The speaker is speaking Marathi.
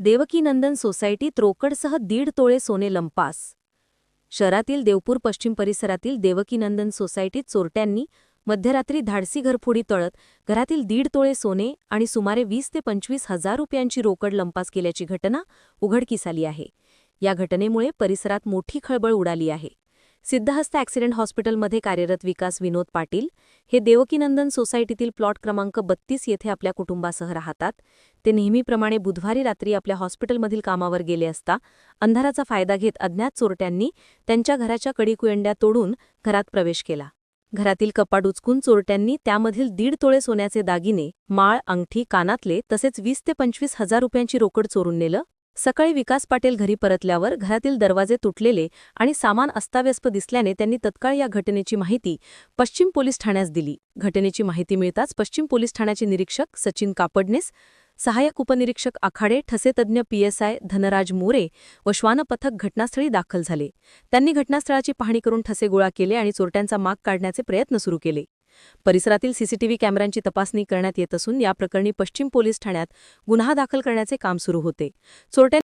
देवकीनंदन सोसायटीत रोकडसह दीड तोळे सोने लंपास. शहरातील देवपूर पश्चिम परिसरातील देवकीनंदन सोसायटीत चोरट्यांनी मध्यरात्री धाडसी घरफोडी तळत घरातील दीड तोळे सोने आणि सुमारे वीस ते पंचवीस हजार रुपयांची रोकड लंपास केल्याची घटना उघडकीस आली आहे. या घटनेमुळे परिसरात मोठी खळबळ उडाली आहे. सिद्धहस्त ॲक्सिडेंट हॉस्पिटलमध्ये कार्यरत विकास विनोद पाटील हे देवकीनंदन सोसायटीतील प्लॉट क्रमांक बत्तीस येथे आपल्या कुटुंबासह राहतात. ते नेहमीप्रमाणे बुधवारी रात्री आपल्या हॉस्पिटलमधील कामावर गेले असता अंधाराचा फायदा घेत अज्ञात चोरट्यांनी त्यांच्या घराच्या कडीकुयंड्या तोडून घरात प्रवेश केला. घरातील कपाट उचकून चोरट्यांनी त्यामधील दीड तोळे सोन्याचे दागिने माळ अंगठी कानातले तसेच वीस ते पंचवीस हजार रुपयांची रोकड चोरून नेलं. सकाळी विकास पाटील घरी परतल्यावर घरातील दरवाजे तुटलेले आणि सामान अस्ताव्यस्त दिसल्याने त्यांनी तत्काळ या घटनेची माहिती पश्चिम पोलीस ठाण्यास दिली. घटनेची माहिती मिळताच पश्चिम पोलीस ठाण्याचे निरीक्षक सचिन कापडनेस सहाय्यक उपनिरीक्षक आखाडे ठसेतज्ञ पीएसआय धनराज मोरे व श्वान पथक घटनास्थळी दाखल झाले. त्यांनी घटनास्थळाची पाहणी करून ठसे गोळा केले आणि चोरट्यांचा माग काढण्याचे प्रयत्न सुरू केले. परिसरातील सीसीटीव्ही कॅमेऱ्यांची तपासणी करण्यात येत असून या प्रकरणी पश्चिम पोलीस ठाण्यात गुन्हा दाखल करण्याचे काम सुरू होते. चोरट्या